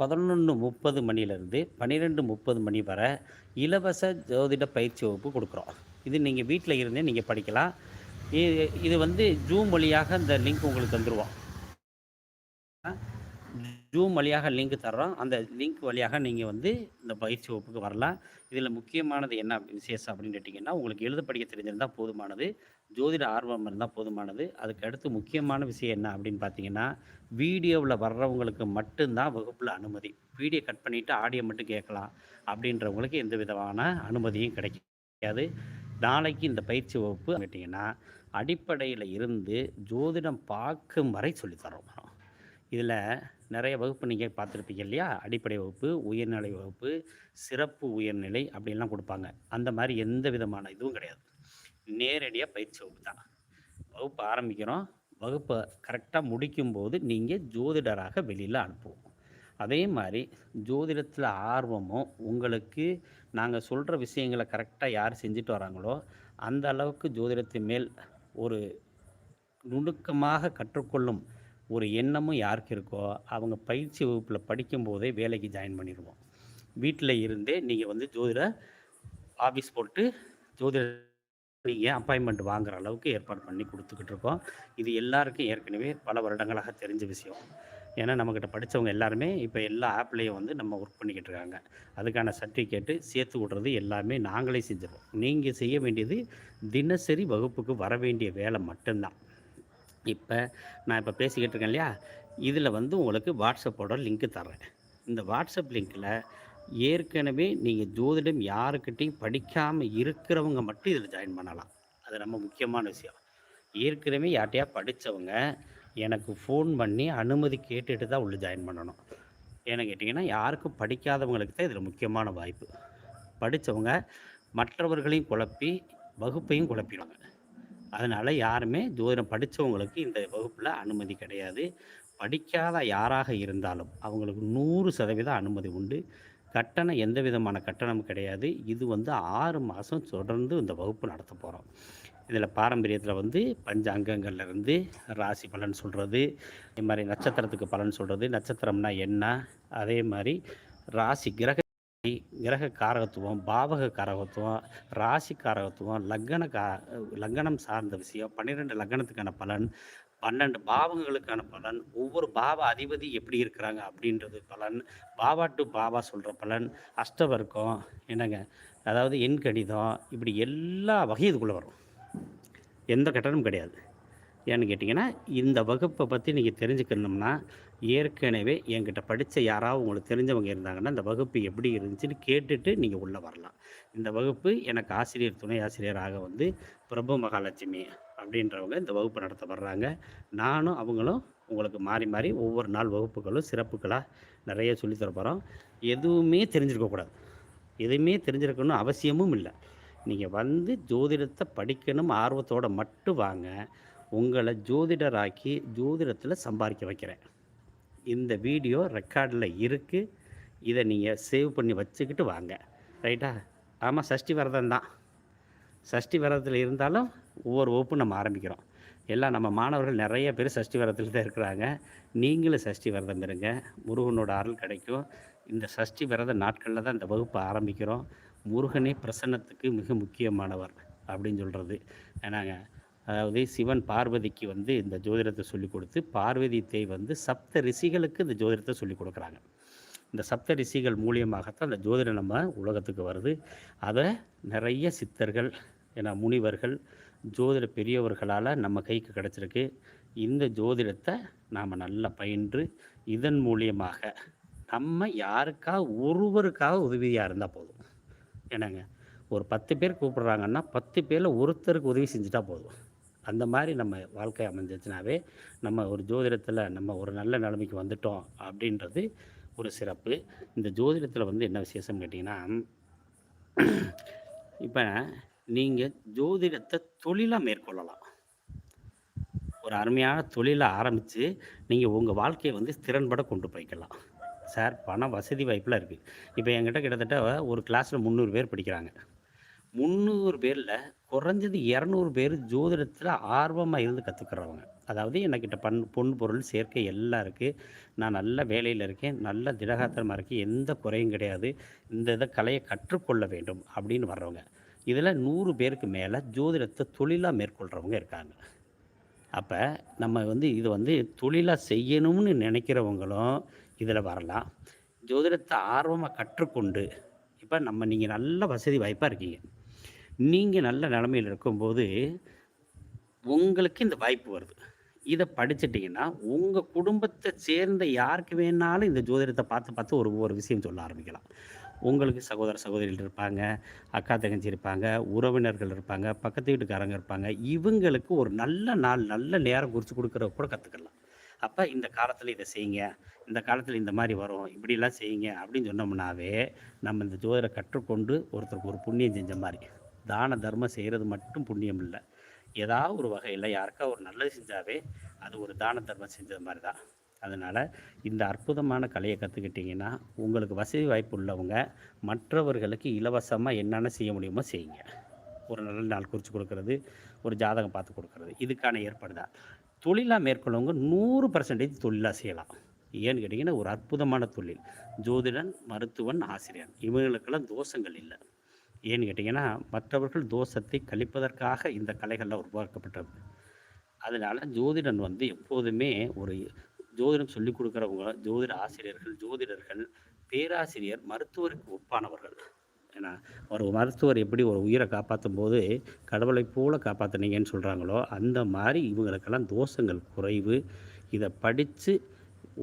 பதினொன்று முப்பது மணிலேருந்து பன்னிரெண்டு முப்பது மணி வரை இலவச ஜோதிட பயிற்சி வகுப்பு கொடுக்குறோம். இது நீங்கள் வீட்டில் இருந்தே நீங்கள் படிக்கலாம். இது இது வந்து ஜூம் வழியாக இந்த லிங்க் உங்களுக்கு தந்துடுவோம் ஜூம் வழியாக லிங்க் தர்றோம். அந்த லிங்க் வழியாக நீங்கள் வந்து இந்த பயிற்சி வகுப்புக்கு வரலாம். இதில் முக்கியமானது என்ன விசேஷம் அப்படின்னு கேட்டிங்கன்னா உங்களுக்கு எழுத படிக்க தெரிஞ்சிருந்தால் போதுமானது. ஜோதிட ஆர்வம் இருந்தால் போதுமானது. அதுக்கு அடுத்து முக்கியமான விஷயம் என்ன அப்படின்னு பார்த்தீங்கன்னா வீடியோவில் வர்றவங்களுக்கு மட்டும்தான் வகுப்பில் அனுமதி. வீடியோ கட் பண்ணிவிட்டு ஆடியோ மட்டும் கேட்கலாம் அப்படின்றவங்களுக்கு எந்த விதமான அனுமதியும் கிடைக்காது. நாளைக்கு இந்த பயிற்சி வகுப்பு கேட்டிங்கன்னா அடிப்படையில் இருந்து ஜோதிடம் பார்க்கும் வரை சொல்லித்தரோம் இதில் நிறைய வகுப்பு நீங்கள் பார்த்துருப்பீங்க இல்லையா? அடிப்படை வகுப்பு உயர்நிலை வகுப்பு சிறப்பு உயர்நிலை அப்படின்லாம் கொடுப்பாங்க. அந்த மாதிரி எந்த விதமான இதுவும் கிடையாது. நேரடியாக பயிற்சி வகுப்பு தான். வகுப்பு ஆரம்பிக்கிறோம். வகுப்பை கரெக்டாக முடிக்கும்போது நீங்கள் ஜோதிடராக வெளியில் அனுப்புவோம். அதே மாதிரி ஜோதிடத்தில் ஆர்வமும் உங்களுக்கு நாங்கள் சொல்கிற விஷயங்களை கரெக்டாக யார் செஞ்சுட்டு வராங்களோ அந்த அளவுக்கு ஜோதிடத்தின் மேல் ஒரு நுணுக்கமாக கற்றுக்கொள்ளும் ஒரு எண்ணமும் யாருக்கு இருக்கோ அவங்க பயிற்சி வகுப்பில் படிக்கும்போதே வேலைக்கு ஜாயின் பண்ணிடுவோம். வீட்டில் இருந்தே நீங்கள் வந்து ஜோதிட ஆஃபீஸ் போட்டு ஜோதிட நீங்கள் அப்பாயின்மெண்ட் வாங்குற அளவுக்கு ஏற்பாடு பண்ணி கொடுத்துக்கிட்டு இருக்கோம். இது எல்லாருக்கும் ஏற்கனவே பல வருடங்களாக தெரிஞ்ச விஷயம். ஏன்னா நம்மக்கிட்ட படித்தவங்க எல்லாருமே இப்போ எல்லா ஆப்லேயும் வந்து நம்ம ஒர்க் பண்ணிக்கிட்டு இருக்காங்க. அதுக்கான சர்டிஃபிகேட்டு சேர்த்து விட்றது எல்லாமே நாங்களே செஞ்சிடுவோம் நீங்கள் செய்ய வேண்டியது தினசரி வகுப்புக்கு வர வேண்டிய வேலை மட்டும்தான். இப்போ நான் இப்போ பேசிக்கிட்டு இருக்கேன் இல்லையா? இதில் வந்து உங்களுக்கு வாட்ஸ்அப்போட லிங்க்கு தர்றேன். இந்த வாட்ஸ்அப் லிங்க்கில் ஏற்கனவே நீங்கள் ஜோதிடம் யாருக்கிட்டையும் படிக்காமல் இருக்கிறவங்க மட்டும் இதில் ஜாயின் பண்ணலாம். அது ரொம்ப முக்கியமான விஷயம். ஏற்கனவே யார்ட்டையா படித்தவங்க எனக்கு ஃபோன் பண்ணி அனுமதி கேட்டுட்டு தான் உள்ளே ஜாயின் பண்ணணும். ஏன்னு கேட்டிங்கன்னா யாருக்கும் படிக்காதவங்களுக்கு தான் இதில் முக்கியமான வாய்ப்பு. படித்தவங்க மற்றவர்களையும் குழப்பி வகுப்பையும் குழப்பிடுவாங்க. அதனால் யாருமே ஜோதிடம் படித்தவங்களுக்கு இந்த வகுப்பில் அனுமதி கிடையாது. படிக்காத யாராக இருந்தாலும் அவங்களுக்கு நூறு சதவீதம் அனுமதி உண்டு. கட்டணம் எந்த விதமான கட்டணமும் கிடையாது. இது வந்து ஆறு மாதம் தொடர்ந்து இந்த வகுப்பு நடத்த போகிறோம் இதில் பாரம்பரியத்தில் வந்து பஞ்ச அங்கங்கள்லேருந்து ராசி பலன் சொல்கிறது இது மாதிரி நட்சத்திரத்துக்கு பலன் சொல்கிறது நட்சத்திரம்னா என்ன அதே மாதிரி ராசி கிரக கிரக காரகத்துவம் பாவக காரகத்துவம் ராசி காரகத்துவம் லக்கண கா லக்கணம் சார்ந்த விஷயம் பன்னிரெண்டு லக்னத்துக்கான பலன் பன்னெண்டு பாவங்களுக்கான பலன் ஒவ்வொரு பாவ அதிபதி எப்படி இருக்கிறாங்க அப்படின்றது பலன் பாவா டு பாவா சொல்கிற பலன் அஷ்டவர்க்கம் என்னங்க? அதாவது எண் கணிதம் இப்படி எல்லா வகை இதுக்குள்ளே வரும். எந்த கட்டணமும் கிடையாது. ஏன்னு கேட்டிங்கன்னா இந்த வகுப்பை பற்றி நீங்கள் தெரிஞ்சுக்கணும்னா ஏற்கனவே என்கிட்ட படித்த யாராவது உங்களுக்கு தெரிஞ்சவங்க இருந்தாங்கன்னா இந்த வகுப்பு எப்படி இருந்துச்சுன்னு கேட்டுட்டு நீங்கள் உள்ளே வரலாம். இந்த வகுப்பு எனக்கு ஆசிரியர் துணை ஆசிரியராக வந்து பிரபு மகாலட்சுமி அப்படின்றவங்க இந்த வகுப்பு நடத்த வர்றாங்க. நானும் அவங்களும் உங்களுக்கு மாறி மாறி ஒவ்வொரு நாள் வகுப்புகளும் சிறப்புகளாக நிறைய சொல்லித் போகிறோம் எதுவுமே தெரிஞ்சிருக்கக்கூடாது எதுவுமே தெரிஞ்சிருக்கணும் அவசியமும் இல்லை. நீங்கள் வந்து ஜோதிடத்தை படிக்கணும் ஆர்வத்தோடு மட்டும் வாங்க. உங்களை ஜோதிடராக்கி ஜோதிடத்தில் சம்பாதிக்க வைக்கிறேன். இந்த வீடியோ ரெக்கார்டில் இருக்குது இதை நீங்கள் சேவ் பண்ணி வச்சுக்கிட்டு வாங்க. ரைட்டா? ஆமாம் சஷ்டி விரதம் தான். சஷ்டி விரதத்தில் இருந்தாலும் ஒவ்வொரு வகுப்பும் நம்ம ஆரம்பிக்கிறோம். எல்லாம் நம்ம மாணவர்கள் நிறைய பேர் சஷ்டி விரதத்தில் தான் இருக்கிறாங்க. நீங்களும் சஷ்டி விரதம் இருங்க. முருகனோட அருள் கிடைக்கும். இந்த சஷ்டி விரத நாட்களில் தான் இந்த வகுப்பை ஆரம்பிக்கிறோம். முருகனே பிரசன்னத்துக்கு மிக முக்கியமானவர் அப்படின்னு சொல்கிறது ஏன்னாங்க அதாவது சிவன் பார்வதிக்கு வந்து இந்த ஜோதிடத்தை சொல்லி கொடுத்து பார்வதி தேய் வந்து சப்த ரிஷிகளுக்கு இந்த ஜோதிடத்தை சொல்லி கொடுக்குறாங்க. இந்த சப்த ரிஷிகள் மூலியமாகத்தான் அந்த ஜோதிடம் நம்ம உலகத்துக்கு வருது. அதை நிறைய சித்தர்கள் ஏன்னா முனிவர்கள் ஜோதிட பெரியவர்களால் நம்ம கைக்கு கிடச்சிருக்கு. இந்த ஜோதிடத்தை நாம் நல்லா பயின்று இதன் மூலியமாக நம்ம யாருக்காக ஒருவருக்காக உதவியாக இருந்தால் போதும். என்னங்க? ஒரு பத்து பேர் கூப்பிட்றாங்கன்னா பத்து பேரில் ஒருத்தருக்கு உதவி செஞ்சுட்டா போதும். அந்த மாதிரி நம்ம வாழ்க்கை அமைஞ்சிச்சுனாவே நம்ம ஒரு ஜோதிடத்தில் நம்ம ஒரு நல்ல நிலைமைக்கு வந்துட்டோம் அப்படின்றது ஒரு சிறப்பு. இந்த ஜோதிடத்தில் வந்து என்ன விசேஷம் கேட்டிங்கன்னா இப்போ நீங்கள் ஜோதிடத்தை தொழிலாக மேற்கொள்ளலாம். ஒரு அருமையான தொழிலை ஆரம்பித்து நீங்கள் உங்கள் வாழ்க்கையை வந்து திறன்பட கொண்டு போய்க்கலாம். சார் பணம் வசதி வாய்ப்பெலாம் இருக்குது இப்போ என்கிட்ட கிட்டத்தட்ட ஒரு கிளாஸில் முந்நூறு பேர் படிக்கிறாங்க. முந்நூறு பேரில் குறைஞ்சது இரநூறு பேர் ஜோதிடத்தில் ஆர்வமாக இருந்து கற்றுக்கிறவங்க அதாவது என்கிட்ட பண் பொன் பொருள் சேர்க்கை எல்லாம் இருக்குது நான் நல்ல வேலையில் இருக்கேன். நல்ல திடகாத்திரமாக இருக்கேன் எந்த குறையும் கிடையாது. இந்த இதை கலையை கற்றுக்கொள்ள வேண்டும் அப்படின்னு வர்றவங்க. இதில் நூறு பேருக்கு மேலே ஜோதிடத்தை தொழிலாக மேற்கொள்கிறவங்க இருக்காங்க. அப்போ நம்ம வந்து இது வந்து தொழிலாக செய்யணும்னு நினைக்கிறவங்களும் இதில் வரலாம். ஜோதிடத்தை ஆர்வமாக கற்றுக்கொண்டு இப்போ நம்ம நீங்கள் நல்ல வசதி வாய்ப்பாக இருக்கீங்க. நீங்கள் நல்ல நிலமையில் இருக்கும்போது உங்களுக்கு இந்த வாய்ப்பு வருது. இதை படிச்சிட்டிங்கன்னா உங்கள் குடும்பத்தை சேர்ந்த யாருக்கு வேணாலும் இந்த ஜோதிடத்தை பார்த்து பார்த்து ஒரு ஒரு விஷயம் சொல்ல ஆரம்பிக்கலாம். உங்களுக்கு சகோதர சகோதரிகள் இருப்பாங்க அக்கா தங்கச்சி இருப்பாங்க உறவினர்கள் இருப்பாங்க பக்கத்து வீட்டுக்காரங்க இருப்பாங்க. இவங்களுக்கு ஒரு நல்ல நாள் நல்ல நேரம் குறித்து கொடுக்குற கூட கற்றுக்கலாம் அப்போ இந்த காலத்தில் இதை செய்யுங்க. இந்த காலத்தில் இந்த மாதிரி வரும். இப்படிலாம் செய்யுங்க அப்படின்னு சொன்னோம்னாவே நம்ம இந்த ஜோதிடரை கற்றுக்கொண்டு ஒருத்தருக்கு ஒரு புண்ணியம் செஞ்ச மாதிரி. தான தர்மம் செய்கிறது மட்டும் புண்ணியம் இல்லை ஏதாவது ஒரு வகையில் யாருக்கா ஒரு நல்லது செஞ்சாவே அது ஒரு தான தர்மம் செஞ்சது மாதிரி தான் அதனால் இந்த அற்புதமான கலையை கற்றுக்கிட்டிங்கன்னா உங்களுக்கு வசதி வாய்ப்பு உள்ளவங்க மற்றவர்களுக்கு இலவசமாக என்னென்ன செய்ய முடியுமோ செய்யுங்க. ஒரு நல்ல நாள் குறித்து கொடுக்கறது ஒரு ஜாதகம் பார்த்து கொடுக்கறது இதுக்கான ஏற்பாடு தான். தொழிலாக மேற்கொள்ளவங்க நூறு பர்சன்டேஜ் தொழிலாக செய்யலாம். ஏன்னு கேட்டிங்கன்னா ஒரு அற்புதமான தொழில். ஜோதிடன் மருத்துவன் ஆசிரியர் இவங்களுக்கெல்லாம் தோஷங்கள் இல்லை. ஏன்னு கேட்டிங்கன்னா மற்றவர்கள் தோஷத்தை கழிப்பதற்காக இந்த கலைகள்லாம் உருவாக்கப்பட்டது அதனால் ஜோதிடன் வந்து எப்போதுமே ஒரு ஜோதிடம் சொல்லிக் கொடுக்குறவங்க ஜோதிட ஆசிரியர்கள் ஜோதிடர்கள் பேராசிரியர் மருத்துவருக்கு ஒப்பானவர்கள். ஏன்னா ஒரு மருத்துவர் எப்படி ஒரு உயிரை காப்பாற்றும் போது கடவுளை போல காப்பாற்றுனீங்கன்னு சொல்கிறாங்களோ அந்த மாதிரி இவங்களுக்கெல்லாம் தோஷங்கள் குறைவு. இதை படித்து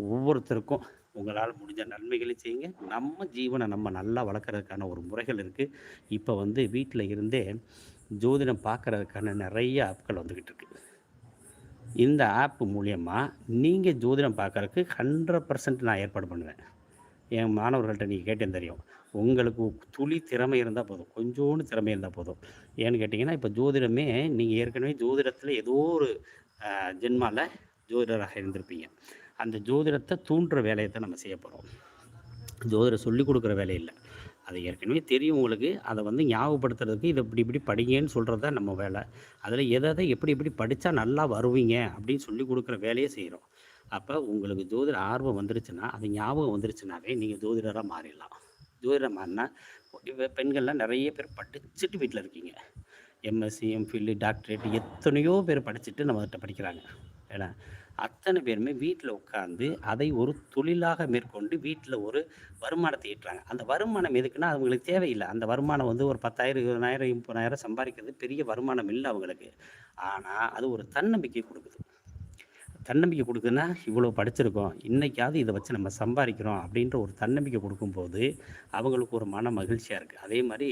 ஒவ்வொருத்தருக்கும் உங்களால் முடிஞ்ச நன்மைகளையும் செய்யுங்க. நம்ம ஜீவனை நம்ம நல்லா வளர்க்குறதுக்கான ஒரு முறைகள் இருக்குது இப்போ வந்து வீட்டில் இருந்தே ஜோதிடம் பார்க்குறதுக்கான நிறைய ஆப்கள் வந்துக்கிட்டு இருக்கு. இந்த ஆப் மூலியமாக நீங்கள் ஜோதிடம் பார்க்குறதுக்கு ஹண்ட்ரட் பர்சன்ட் நான் ஏற்பாடு பண்ணுவேன். என் மாணவர்கள்ட்ட நீங்கள் கேட்டேன் தெரியும். உங்களுக்கு துளி திறமை இருந்தால் போதும். கொஞ்சோண்டு திறமை இருந்தால் போதும். ஏன்னு கேட்டிங்கன்னா இப்போ ஜோதிடமே நீங்கள் ஏற்கனவே ஜோதிடத்தில் ஏதோ ஒரு ஜென்மாவில் ஜோதிடராக இருந்திருப்பீங்க. அந்த ஜோதிடத்தை தூண்டுற வேலையை தான் நம்ம செய்ய போகிறோம் ஜோதிடம் சொல்லிக் கொடுக்குற வேலை இல்லை. அது ஏற்கனவே தெரியும் உங்களுக்கு. அதை வந்து ஞாபகப்படுத்துறதுக்கு இதை இப்படி இப்படி படிங்கன்னு சொல்கிறது தான் நம்ம வேலை. அதில் எதை எதை எப்படி எப்படி படித்தா நல்லா வருவீங்க அப்படின்னு சொல்லி கொடுக்குற வேலையை செய்கிறோம் அப்போ உங்களுக்கு ஜோதிட ஆர்வம் வந்துருச்சுன்னா அது ஞாபகம் வந்துருச்சுனாவே நீங்கள் ஜோதிடராக மாறிடலாம். ஜோதிடராக மாறினா இப்போ பெண்கள்லாம் நிறைய பேர் படிச்சுட்டு வீட்டில் இருக்கீங்க. எம்எஸ்சி எம்ஃபில் டாக்டரேட் எத்தனையோ பேர் படிச்சுட்டு நம்மகிட்ட படிக்கிறாங்க. ஏன்னா அத்தனை பேருமே வீட்டில் உட்காந்து அதை ஒரு தொழிலாக மேற்கொண்டு வீட்டில் ஒரு வருமானத்தை ஈட்டுறாங்க. அந்த வருமானம் எதுக்குன்னா அவங்களுக்கு தேவையில்லை. அந்த வருமானம் வந்து ஒரு பத்தாயிரம் இருபதாயிரம் முப்பதாயிரம் சம்பாதிக்கிறது பெரிய வருமானம் இல்லை அவங்களுக்கு. ஆனால் அது ஒரு தன்னம்பிக்கை கொடுக்குது. தன்னம்பிக்கை கொடுக்குதுன்னா இவ்வளோ படிச்சிருக்கோம். இன்றைக்காவது இதை வச்சு நம்ம சம்பாதிக்கிறோம் அப்படின்ற ஒரு தன்னம்பிக்கை கொடுக்கும்போது அவங்களுக்கு ஒரு மன மகிழ்ச்சியாக இருக்குது அதே மாதிரி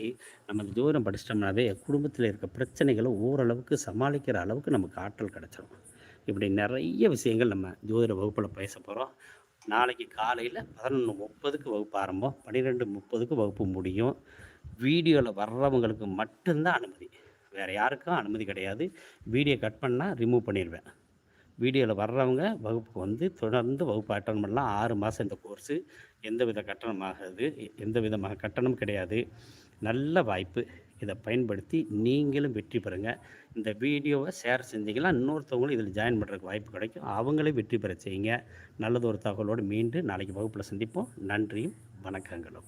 நம்ம ஜோதிடம் படிச்சிட்டோம்னாவே குடும்பத்தில் இருக்க பிரச்சனைகளை ஓரளவுக்கு சமாளிக்கிற அளவுக்கு நமக்கு ஆற்றல் கிடச்சிரும். இப்படி நிறைய விஷயங்கள் நம்ம ஜோதிட வகுப்பில் பேச போகிறோம் நாளைக்கு காலையில் பதினொன்று முப்பதுக்கு வகுப்பு ஆரம்பம் பன்னிரெண்டு முப்பதுக்கு வகுப்பு முடியும். வீடியோவில் வர்றவங்களுக்கு மட்டும்தான் அனுமதி. வேறு யாருக்கும் அனுமதி கிடையாது. வீடியோ கட் பண்ணால் ரிமூவ் பண்ணிடுவேன் வீடியோவில் வர்றவங்க வகுப்புக்கு வந்து தொடர்ந்து வகுப்பு அட்டன் பண்ணலாம். ஆறு மாதம் இந்த கோர்ஸு எந்த வித கட்டணமாகாது எந்த விதமாக கட்டணம் கிடையாது. நல்ல வாய்ப்பு. இதை பயன்படுத்தி நீங்களும் வெற்றி பெறுங்க. இந்த வீடியோவை ஷேர் செஞ்சீங்கன்னா இன்னொருத்தவங்களும் இதில் ஜாயின் பண்ணுறதுக்கு வாய்ப்பு கிடைக்கும். அவங்களே வெற்றி பெற செய்யுங்க. நல்லதொரு தகவலோடு மீண்டும் நாளைக்கு வகுப்பில் சந்திப்போம். நன்றியும் வணக்கங்களும்.